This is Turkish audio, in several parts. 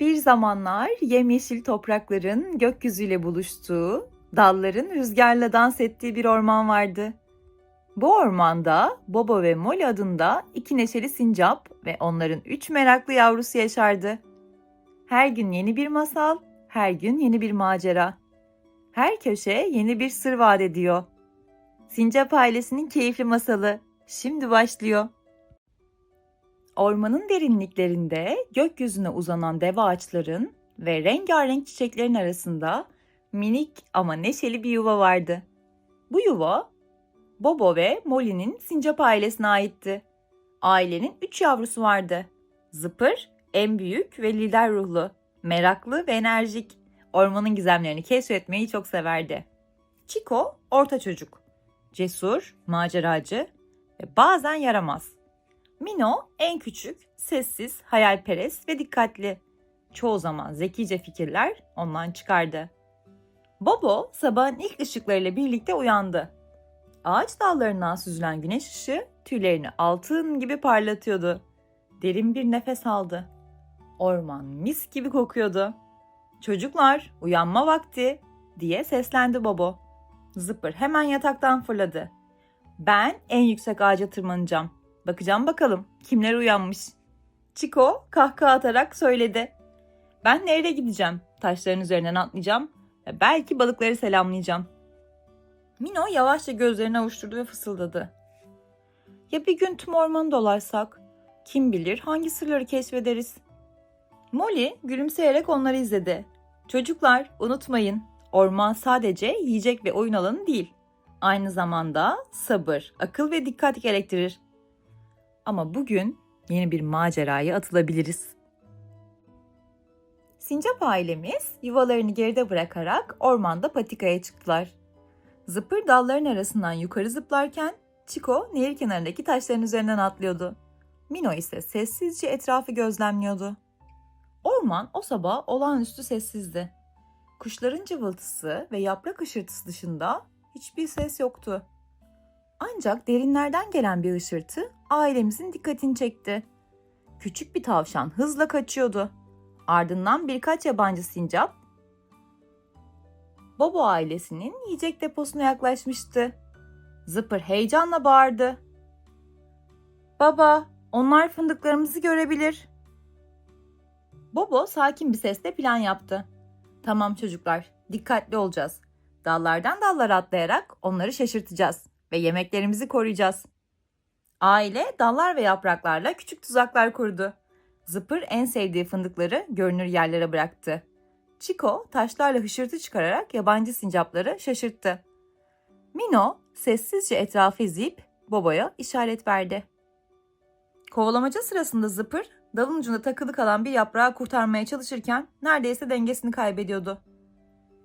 Bir zamanlar yemyeşil toprakların gökyüzüyle buluştuğu, dalların rüzgarla dans ettiği bir orman vardı. Bu ormanda Bobo ve Molly adında iki neşeli sincap ve onların üç meraklı yavrusu yaşardı. Her gün yeni bir masal, her gün yeni bir macera. Her köşe yeni bir sır vaat ediyor. Sincap ailesinin keyifli masalı şimdi başlıyor. Ormanın derinliklerinde gökyüzüne uzanan dev ağaçların ve rengarenk çiçeklerin arasında minik ama neşeli bir yuva vardı. Bu yuva Bobo ve Molly'nin sincap ailesine aitti. Ailenin üç yavrusu vardı. Zıpır en büyük ve lider ruhlu, meraklı ve enerjik. Ormanın gizemlerini keşfetmeyi çok severdi. Chico orta çocuk. Cesur, maceracı ve bazen yaramaz. Mino en küçük, sessiz, hayalperest ve dikkatli. Çoğu zaman zekice fikirler ondan çıkardı. Bobo sabahın ilk ışıklarıyla birlikte uyandı. Ağaç dallarından süzülen güneş ışığı tüylerini altın gibi parlatıyordu. Derin bir nefes aldı. Orman mis gibi kokuyordu. Çocuklar uyanma vakti diye seslendi Bobo. Zıpır hemen yataktan fırladı. Ben en yüksek ağaca tırmanacağım. Bakacağım bakalım kimler uyanmış. Chico kahkaha atarak söyledi. Ben nereye gideceğim? Taşların üzerinden atlayacağım belki balıkları selamlayacağım. Mino yavaşça gözlerini avuşturdu ve fısıldadı. Ya bir gün tüm ormanı dolarsak? Kim bilir hangi sırları keşfederiz? Molly gülümseyerek onları izledi. Çocuklar unutmayın orman sadece yiyecek ve oyun alanı değil. Aynı zamanda sabır, akıl ve dikkat gerektirir. Ama bugün yeni bir maceraya atılabiliriz. Sincap ailemiz yuvalarını geride bırakarak ormanda patikaya çıktılar. Zıpır dalların arasından yukarı zıplarken Chico nehir kenarındaki taşların üzerinden atlıyordu. Mino ise sessizce etrafı gözlemliyordu. Orman o sabah olağanüstü sessizdi. Kuşların cıvıltısı ve yaprak ışırtısı dışında hiçbir ses yoktu. Ancak derinlerden gelen bir ışırtı ailemizin dikkatini çekti. Küçük bir tavşan hızla kaçıyordu. Ardından birkaç yabancı sincap Bobo ailesinin yiyecek deposuna yaklaşmıştı. Zıpır heyecanla bağırdı. Baba, onlar fındıklarımızı görebilir. Bobo sakin bir sesle plan yaptı. Tamam çocuklar, dikkatli olacağız. Dallardan dallara atlayarak onları şaşırtacağız ve yemeklerimizi koruyacağız. Aile dallar ve yapraklarla küçük tuzaklar kurdu. Zıpır en sevdiği fındıkları görünür yerlere bıraktı. Chico taşlarla hışırtı çıkararak yabancı sincapları şaşırttı. Mino sessizce etrafı izleyip Bobo'ya işaret verdi. Kovalamaca sırasında Zıpır dalın ucunda takılı kalan bir yaprağı kurtarmaya çalışırken neredeyse dengesini kaybediyordu.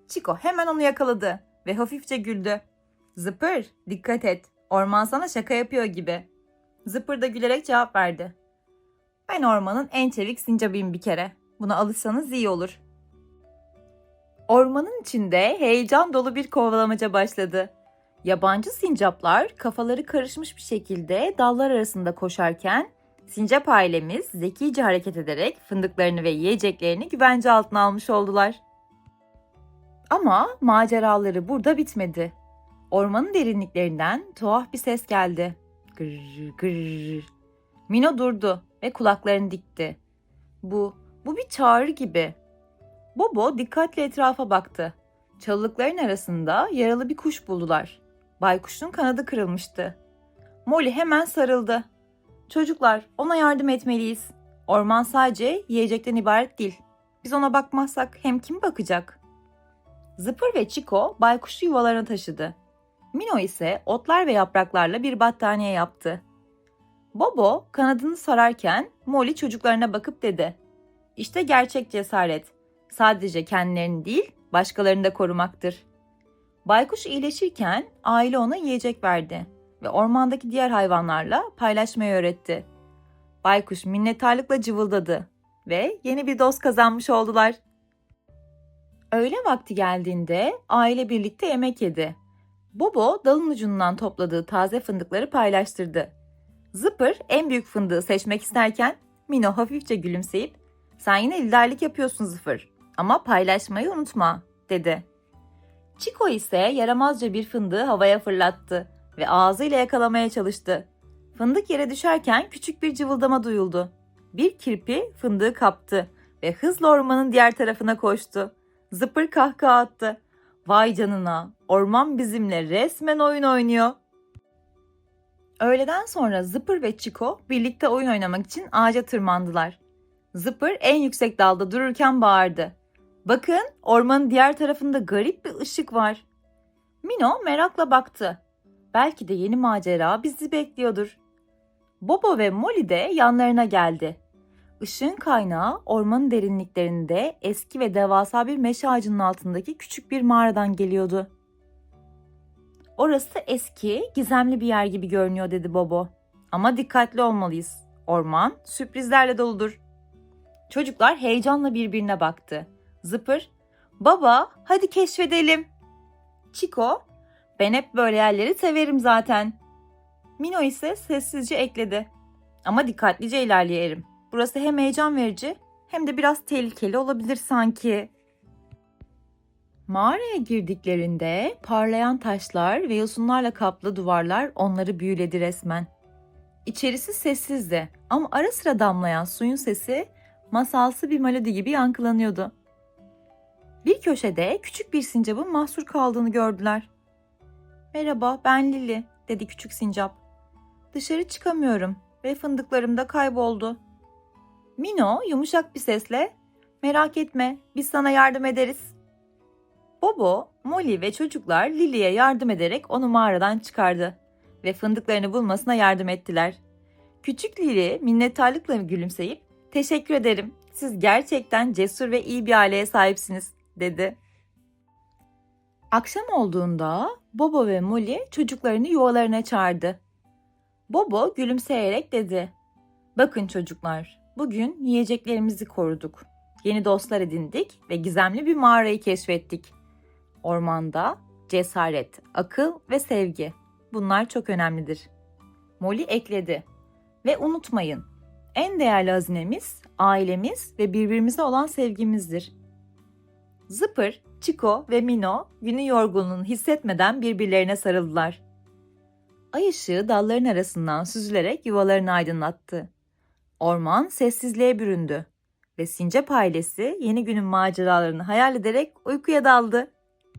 Chico hemen onu yakaladı ve hafifçe güldü. Zıpır dikkat et orman sana şaka yapıyor gibi. Zıpır da gülerek cevap verdi. Ben ormanın en çevik sincabıyım bir kere. Buna alışsanız iyi olur. Ormanın içinde heyecan dolu bir kovalamaca başladı. Yabancı sincaplar kafaları karışmış bir şekilde dallar arasında koşarken sincap ailemiz zekice hareket ederek fındıklarını ve yiyeceklerini güvence altına almış oldular. Ama maceraları burada bitmedi. Ormanın derinliklerinden tuhaf bir ses geldi. Gırr gırr. Mino durdu ve kulaklarını dikti. Bu, bu bir çağrı gibi. Bobo dikkatle etrafa baktı. Çalılıkların arasında yaralı bir kuş buldular. Baykuşun kanadı kırılmıştı. Molly hemen sarıldı. Çocuklar, ona yardım etmeliyiz. Orman sadece yiyecekten ibaret değil. Biz ona bakmazsak hem kim bakacak? Zıpır ve Chico baykuşu yuvalarına taşıdı. Mino ise otlar ve yapraklarla bir battaniye yaptı. Bobo kanadını sararken Molly çocuklarına bakıp dedi. İşte gerçek cesaret. Sadece kendilerini değil, başkalarını da korumaktır. Baykuş iyileşirken aile ona yiyecek verdi ve ormandaki diğer hayvanlarla paylaşmayı öğretti. Baykuş minnettarlıkla cıvıldadı ve yeni bir dost kazanmış oldular. Öğle vakti geldiğinde aile birlikte yemek yedi. Bobo dalın ucundan topladığı taze fındıkları paylaştırdı. Zıpır en büyük fındığı seçmek isterken Mino hafifçe gülümseyip Sen yine liderlik yapıyorsun Zıfır. Ama paylaşmayı unutma, dedi. Çiko ise yaramazca bir fındığı havaya fırlattı ve ağzıyla yakalamaya çalıştı. Fındık yere düşerken küçük bir cıvıldama duyuldu. Bir kirpi fındığı kaptı ve hızla ormanın diğer tarafına koştu. Zıpır kahkaha attı. Vay canına, orman bizimle resmen oyun oynuyor. Öğleden sonra Zıpır ve Çiko birlikte oyun oynamak için ağaca tırmandılar. Zıpır en yüksek dalda dururken bağırdı. Bakın ormanın diğer tarafında garip bir ışık var. Mino merakla baktı. Belki de yeni macera bizi bekliyordur. Bobo ve Molly de yanlarına geldi. Işığın kaynağı ormanın derinliklerinde eski ve devasa bir meşe ağacının altındaki küçük bir mağaradan geliyordu. Orası eski, gizemli bir yer gibi görünüyor dedi Bobo. Ama dikkatli olmalıyız. Orman sürprizlerle doludur. Çocuklar heyecanla birbirine baktı. Zıpır, baba hadi keşfedelim. Çiko, ben hep böyle yerleri severim zaten. Mino ise sessizce ekledi. Ama dikkatlice ilerleyelim. Burası hem heyecan verici hem de biraz tehlikeli olabilir sanki. Mağaraya girdiklerinde parlayan taşlar ve yosunlarla kaplı duvarlar onları büyüledi resmen. İçerisi sessizdi ama ara sıra damlayan suyun sesi masalsı bir melodi gibi yankılanıyordu. Bir köşede küçük bir sincapın mahsur kaldığını gördüler. Merhaba ben Lili dedi küçük sincap. Dışarı çıkamıyorum ve fındıklarım da kayboldu. Mino yumuşak bir sesle merak etme biz sana yardım ederiz. Bobo, Molly ve çocuklar Lily'ye yardım ederek onu mağaradan çıkardı ve fındıklarını bulmasına yardım ettiler. Küçük Lily minnettarlıkla gülümseyip teşekkür ederim siz gerçekten cesur ve iyi bir aileye sahipsiniz dedi. Akşam olduğunda Bobo ve Molly çocuklarını yuvalarına çağırdı. Bobo gülümseyerek dedi. Bakın çocuklar, bugün yiyeceklerimizi koruduk. Yeni dostlar edindik ve gizemli bir mağarayı keşfettik. Ormanda cesaret, akıl ve sevgi. Bunlar çok önemlidir. Molly ekledi. Ve unutmayın, en değerli hazinemiz ailemiz ve birbirimize olan sevgimizdir. Zıpır, Çiko ve Mino günün yorgunluğunu hissetmeden birbirlerine sarıldılar. Ay ışığı dalların arasından süzülerek yuvalarını aydınlattı. Orman sessizliğe büründü ve Sincap ailesi yeni günün maceralarını hayal ederek uykuya daldı.